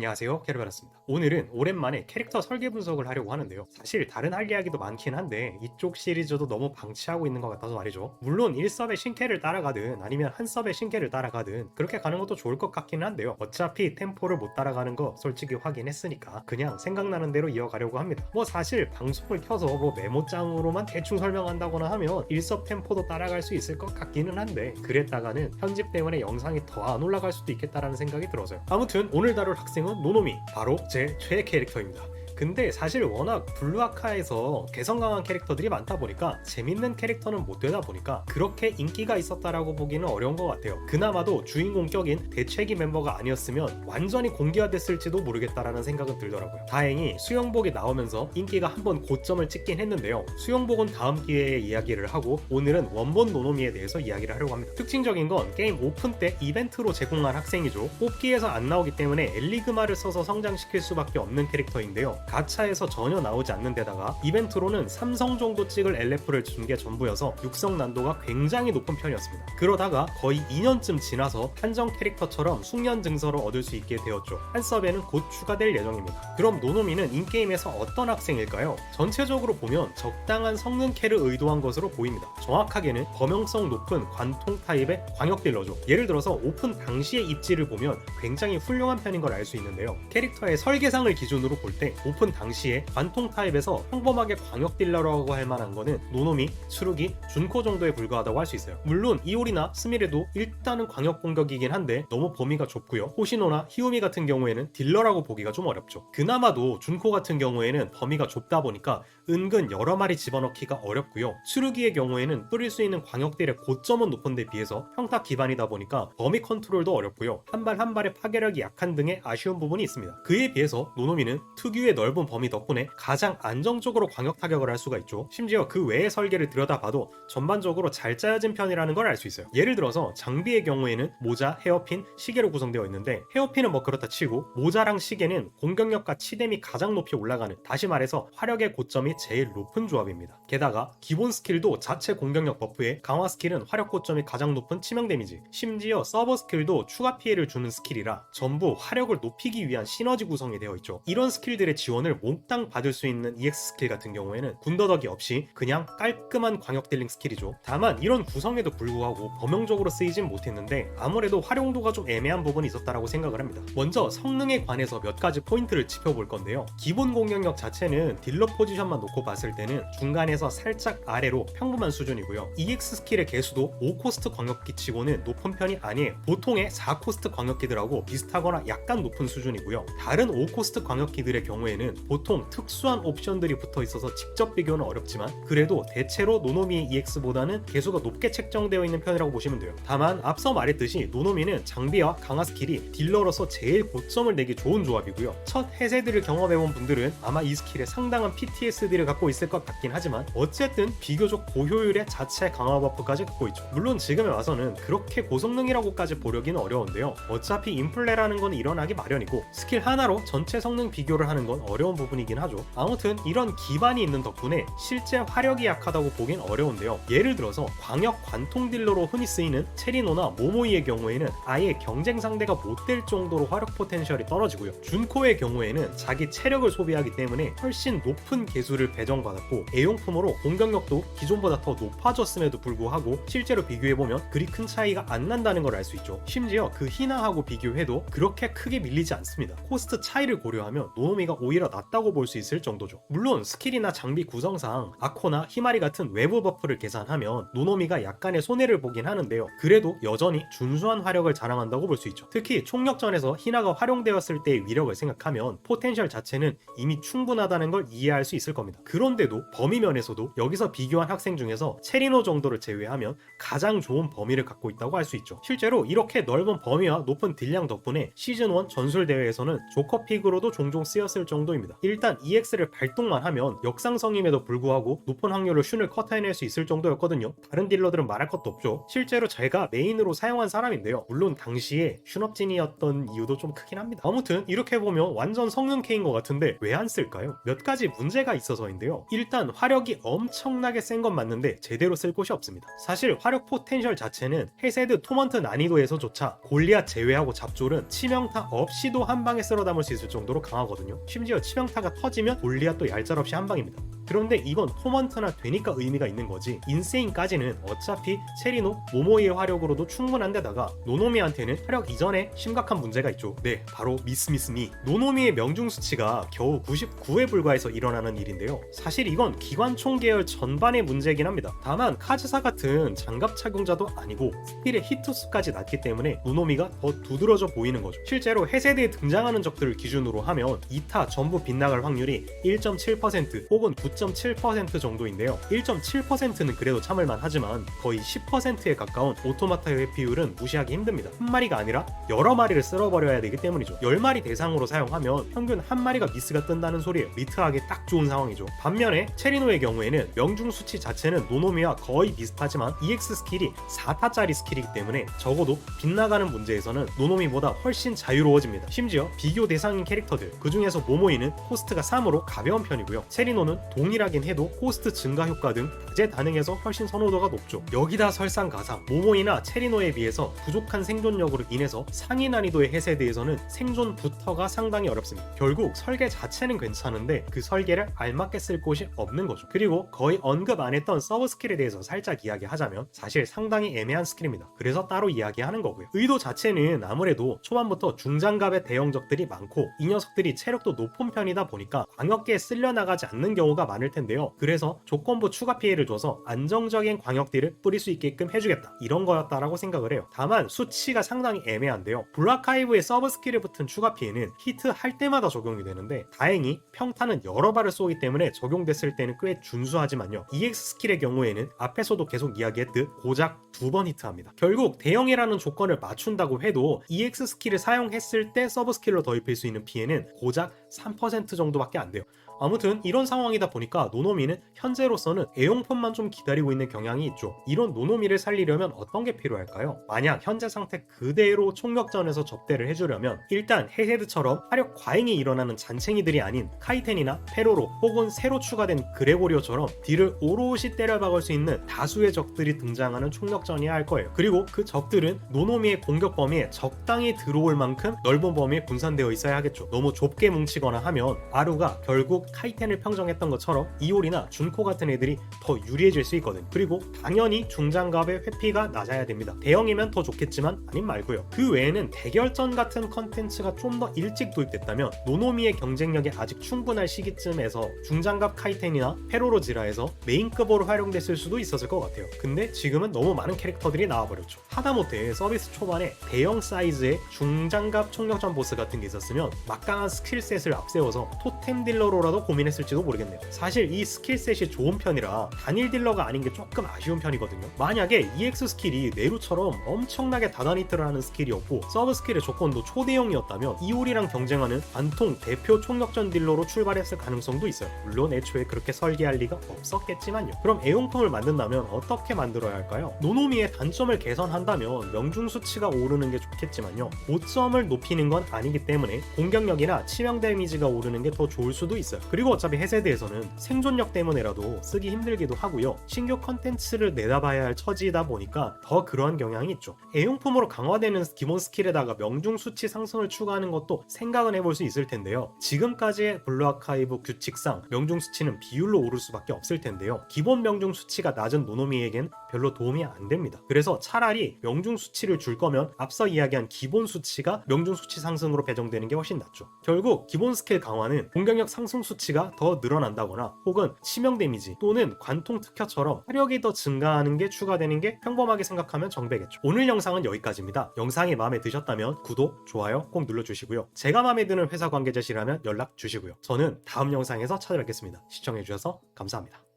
안녕하세요 캐르바라스입니다. 오늘은 오랜만에 캐릭터 설계 분석을 하려고 하는데요. 사실 다른 할 이야기도 많긴 한데 이쪽 시리즈도 너무 방치하고 있는 것 같아서 말이죠. 물론 1섭의 신캐를 따라가든 아니면 한 섭의 신캐를 따라가든 그렇게 가는 것도 좋을 것 같기는 한데요. 어차피 템포를 못 따라가는 거 솔직히 확인했으니까 그냥 생각나는 대로 이어가려고 합니다. 뭐 사실 방송을 켜서 뭐 메모장으로만 대충 설명한다거나 하면 1섭 템포도 따라갈 수 있을 것 같기는 한데 그랬다가는 편집 때문에 영상이 더 안 올라갈 수도 있겠다라는 생각이 들어서요. 아무튼 오늘 다룰 학생은 노노미 바로 제 최애 캐릭터입니다. 근데 사실 워낙 블루아카에서 개성 강한 캐릭터들이 많다 보니까 재밌는 캐릭터는 못 되다 보니까 그렇게 인기가 있었다라고 보기는 어려운 것 같아요. 그나마도 주인공 격인 대체기 멤버가 아니었으면 완전히 공개화됐을지도 모르겠다라는 생각은 들더라고요. 다행히 수영복이 나오면서 인기가 한번 고점을 찍긴 했는데요. 수영복은 다음 기회에 이야기를 하고 오늘은 원본 노노미에 대해서 이야기를 하려고 합니다. 특징적인 건 게임 오픈 때 이벤트로 제공한 학생이죠. 뽑기에서 안 나오기 때문에 엘리그마를 써서 성장시킬 수밖에 없는 캐릭터인데요. 가차에서 전혀 나오지 않는 데다가 이벤트로는 삼성 정도 찍을 LF를 준 게 전부여서 육성 난도가 굉장히 높은 편이었습니다. 그러다가 거의 2년쯤 지나서 한정 캐릭터처럼 숙련 증서를 얻을 수 있게 되었죠. 한 서버에는 곧 추가될 예정입니다. 그럼 노노미는 인게임에서 어떤 학생일까요? 전체적으로 보면 적당한 성능 캐를 의도한 것으로 보입니다. 정확하게는 범용성 높은 관통 타입의 광역 딜러죠. 예를 들어서 오픈 당시의 입지를 보면 굉장히 훌륭한 편인 걸 알 수 있는데요. 캐릭터의 설계상을 기준으로 볼 때 오픈 당시에 관통 타입에서 평범하게 광역 딜러라고 할 만한 거는 노노미, 수루기, 준코 정도에 불과하다고 할 수 있어요. 물론 이올이나 스미레도 일단은 광역 공격이긴 한데 너무 범위가 좁고요. 호시노나 히우미 같은 경우에는 딜러라고 보기가 좀 어렵죠. 그나마도 준코 같은 경우에는 범위가 좁다 보니까 은근 여러 마리 집어넣기가 어렵고요. 수루기의 경우에는 뿌릴 수 있는 광역딜의 고점은 높은 데 비해서 평타 기반이다 보니까 범위 컨트롤도 어렵고요. 한 발한 발의 파괴력이 약한 등의 아쉬운 부분이 있습니다. 그에 비해서 노노미는 특유의 넓은 범위 덕분에 가장 안정적으로 광역 타격을 할 수가 있죠. 심지어 그 외의 설계를 들여다봐도 전반적으로 잘 짜여진 편이라는 걸 알 수 있어요. 예를 들어서 장비의 경우에는 모자, 헤어핀, 시계로 구성되어 있는데 헤어핀은 뭐 그렇다 치고 모자랑 시계는 공격력과 치뎀이 가장 높이 올라가는 다시 말해서 화력의 고점이 제일 높은 조합입니다. 게다가 기본 스킬도 자체 공격력 버프에 강화 스킬은 화력 고점이 가장 높은 치명 데미지 심지어 서버 스킬도 추가 피해를 주는 스킬이라 전부 화력을 높이기 위한 시너지 구성이 되어 있죠. 이런 스킬들의 지원 을 몽땅 받을 수 있는 EX 스킬 같은 경우에는 군더더기 없이 그냥 깔끔한 광역 딜링 스킬이죠. 다만 이런 구성에도 불구하고 범용적으로 쓰이진 못했는데 아무래도 활용도가 좀 애매한 부분이 있었다라고 생각을 합니다. 먼저 성능에 관해서 몇 가지 포인트를 짚어볼 건데요. 기본 공격력 자체는 딜러 포지션만 놓고 봤을 때는 중간에서 살짝 아래로 평범한 수준이고요. EX 스킬의 개수도 5코스트 광역기 치고는 높은 편이 아니에요. 보통의 4코스트 광역기들하고 비슷하거나 약간 높은 수준이고요. 다른 5코스트 광역기들의 경우에는 보통 특수한 옵션들이 붙어 있어서 직접 비교는 어렵지만 그래도 대체로 노노미 EX보다는 개수가 높게 책정되어 있는 편이라고 보시면 돼요. 다만 앞서 말했듯이 노노미는 장비와 강화 스킬이 딜러로서 제일 고점을 내기 좋은 조합이고요. 첫 해세들을 경험해본 분들은 아마 이 스킬에 상당한 PTSD를 갖고 있을 것 같긴 하지만 어쨌든 비교적 고효율의 자체 강화 버프까지 갖고 있죠. 물론 지금에 와서는 그렇게 고성능이라고까지 보려기는 어려운데요. 어차피 인플레라는 건 일어나기 마련이고 스킬 하나로 전체 성능 비교를 하는 건 어려운 부분이긴 하죠. 아무튼 이런 기반이 있는 덕분에 실제 화력이 약하다고 보긴 어려운데요. 예를 들어서 광역 관통 딜러로 흔히 쓰이는 체리노나 모모이의 경우에는 아예 경쟁 상대가 못 될 정도로 화력 포텐셜이 떨어지고요. 준코의 경우에는 자기 체력을 소비하기 때문에 훨씬 높은 개수를 배정받았고 애용품으로 공격력도 기존보다 더 높아졌음에도 불구하고 실제로 비교해보면 그리 큰 차이가 안 난다는 걸 알 수 있죠. 심지어 그 히나하고 비교해도 그렇게 크게 밀리지 않습니다. 코스트 차이를 고려하면 노노미가 오히려 낫다고 볼 수 있을 정도죠. 물론 스킬이나 장비 구성상 아코나 히마리 같은 외부 버프를 계산하면 노노미가 약간의 손해를 보긴 하는데요. 그래도 여전히 준수한 화력을 자랑한다고 볼 수 있죠. 특히 총력전에서 히나가 활용되었을 때의 위력을 생각하면 포텐셜 자체는 이미 충분하다는 걸 이해할 수 있을 겁니다. 그런데도 범위 면에서도 여기서 비교한 학생 중에서 체리노 정도를 제외하면 가장 좋은 범위를 갖고 있다고 할 수 있죠. 실제로 이렇게 넓은 범위와 높은 딜량 덕분에 시즌 1 전술 대회에서는 조커픽으로도 종종 쓰였을 정도 정도입니다. 일단 EX를 발동만 하면 역상성임에도 불구하고 높은 확률로 슌을 컷해낼 수 있을 정도였거든요. 다른 딜러들은 말할 것도 없죠. 실제로 제가 메인으로 사용한 사람인데요. 물론 당시에 슌업진이었던 이유도 좀 크긴 합니다. 아무튼 이렇게 보면 완전 성능 K인 것 같은데 왜 안 쓸까요? 몇 가지 문제가 있어서인데요. 일단 화력이 엄청나게 센 건 맞는데 제대로 쓸 곳이 없습니다. 사실 화력 포텐셜 자체는 헤세드 토먼트 난이도에서조차 골리앗 제외하고 잡졸은 치명타 없이도 한 방에 쓸어 담을 수 있을 정도로 강하거든요. 심지어 치명타가 터지면 골리앗도 얄짤없이 한 방입니다. 그런데 이건 토먼트나 되니까 의미가 있는 거지. 인세인까지는 어차피 체리노, 모모이의 화력으로도 충분한데다가 노노미한테는 화력 이전에 심각한 문제가 있죠. 네 바로 미스미스미. 노노미의 명중 수치가 겨우 99에 불과해서 일어나는 일인데요. 사실 이건 기관총 계열 전반의 문제긴 합니다. 다만 카즈사 같은 장갑 착용자도 아니고 스킬의 히트 수까지 낮기 때문에 노노미가 더 두드러져 보이는 거죠. 실제로 해세대에 등장하는 적들을 기준으로 하면 2타 전부 빗나갈 확률이 1.7% 혹은 9.7% 정도인데요. 1.7%는 그래도 참을만 하지만 거의 10%에 가까운 오토마타의 회피율은 무시하기 힘듭니다. 한 마리가 아니라 여러 마리를 쓸어버려야 되기 때문이죠. 10마리 대상으로 사용하면 평균 한 마리가 미스가 뜬다는 소리에 미트하기 딱 좋은 상황이죠. 반면에 체리노의 경우에는 명중 수치 자체는 노노미와 거의 비슷하지만 EX 스킬이 4타짜리 스킬이기 때문에 적어도 빗나가는 문제에서는 노노미보다 훨씬 자유로워집니다. 심지어 비교 대상인 캐릭터들 그 중에서 모모이는 코스트가 3으로 가벼운 편이고요. 체리노는 동일하긴 해도 코스트 증가 효과 등 다재다능해서 훨씬 선호도가 높죠. 여기다 설상 가상 모모이나 체리노에 비해서 부족한 생존력으로 인해서 상위 난이도의 해세대에서는 생존부터가 상당히 어렵습니다. 결국 설계 자체는 괜찮은데 그 설계를 알맞게 쓸 곳이 없는 거죠. 그리고 거의 언급 안 했던 서브 스킬에 대해서 살짝 이야기하자면 사실 상당히 애매한 스킬입니다. 그래서 따로 이야기하는 거고요. 의도 자체는 아무래도 초반부터 중장갑의 대형적들이 많고 이 녀석들이 체력도 높은 편이다 보니까 광역기에 쓸려 나가지 않는 경우가 많을 텐데요. 그래서 조건부 추가 피해를 줘서 안정적인 광역딜을 뿌릴 수 있게끔 해주겠다 이런 거였다라고 생각을 해요. 다만 수치가 상당히 애매한데요. 블라카이브의 서브 스킬에 붙은 추가 피해는 히트 할 때마다 적용이 되는데 다행히 평타는 여러 발을 쏘기 때문에 적용됐을 때는 꽤 준수하지만요. EX 스킬의 경우에는 앞에서도 계속 이야기했듯 고작 두 번 히트합니다. 결국 대형이라는 조건을 맞춘다고 해도 EX 스킬을 사용했을 때 서브 스킬로 더입힐 수 있는 피해는 고작 3% 정도밖에 안 돼요. 아무튼 이런 상황이다 보니까 노노미는 현재로서는 애용품만 좀 기다리고 있는 경향이 있죠. 이런 노노미를 살리려면 어떤 게 필요할까요? 만약 현재 상태 그대로 총격전에서 접대를 해주려면 일단 헤헤드처럼 화력 과잉이 일어나는 잔챙이들이 아닌 카이텐이나 페로로 혹은 새로 추가된 그레고리오처럼 딜을 오롯이 때려박을 수 있는 다수의 적들이 등장하는 총격전이야 할 거예요. 그리고 그 적들은 노노미의 공격 범위에 적당히 들어올 만큼 넓은 범위에 분산되어 있어야 하겠죠. 너무 좁게 뭉치거나 하면 아루가 결국 카이텐을 평정했던 것처럼 이올이나 준코 같은 애들이 더 유리해질 수 있거든. 그리고 당연히 중장갑의 회피가 낮아야 됩니다. 대형이면 더 좋겠지만 아님 말고요. 그 외에는 대결전 같은 컨텐츠가 좀 더 일찍 도입됐다면 노노미의 경쟁력이 아직 충분할 시기쯤에서 중장갑 카이텐이나 페로로지라에서 메인급으로 활용됐을 수도 있었을 것 같아요. 근데 지금은 너무 많은 캐릭터들이 나와버렸죠. 하다못해 서비스 초반에 대형 사이즈의 중장갑 총력전 보스 같은 게 있었으면 막강한 스킬셋을 앞세워서 토템 딜러로라도 고민했을지도 모르겠네요. 사실 이 스킬셋이 좋은 편이라 단일 딜러가 아닌 게 조금 아쉬운 편이거든요. 만약에 EX 스킬이 네루처럼 엄청나게 다단 히트를 하는 스킬이었고 서브 스킬의 조건도 초대형이었다면 이올이랑 경쟁하는 반통 대표 총력전 딜러로 출발했을 가능성도 있어요. 물론 애초에 그렇게 설계할 리가 없었겠지만요. 그럼 애용품을 만든다면 어떻게 만들어야 할까요? 노노미의 단점을 개선한다면 명중 수치가 오르는 게 좋겠지만요. 고점을 높이는 건 아니기 때문에 공격력이나 치명 데미지가 오르는 게 더 좋을 수도 있어요. 그리고 어차피 해세대에서는 생존력 때문에라도 쓰기 힘들기도 하고요. 신규 컨텐츠를 내다봐야 할 처지이다 보니까 더 그러한 경향이 있죠. 애용품으로 강화되는 기본 스킬에다가 명중 수치 상승을 추가하는 것도 생각은 해볼 수 있을 텐데요. 지금까지의 블루 아카이브 규칙상 명중 수치는 비율로 오를 수밖에 없을 텐데요. 기본 명중 수치가 낮은 노노미에겐 별로 도움이 안 됩니다. 그래서 차라리 명중 수치를 줄 거면 앞서 이야기한 기본 수치가 명중 수치 상승으로 배정되는 게 훨씬 낫죠. 결국 기본 스킬 강화는 공격력 상승 수치 가 더 늘어난다거나 혹은 치명 데미지 또는 관통 특허처럼 화력이 더 증가하는 게 추가되는 게 평범하게 생각하면 정배겠죠. 오늘 영상은 여기까지입니다. 영상이 마음에 드셨다면 구독, 좋아요 꼭 눌러주시고요. 제가 마음에 드는 회사 관계자시라면 연락 주시고요. 저는 다음 영상에서 찾아뵙겠습니다. 시청해주셔서 감사합니다.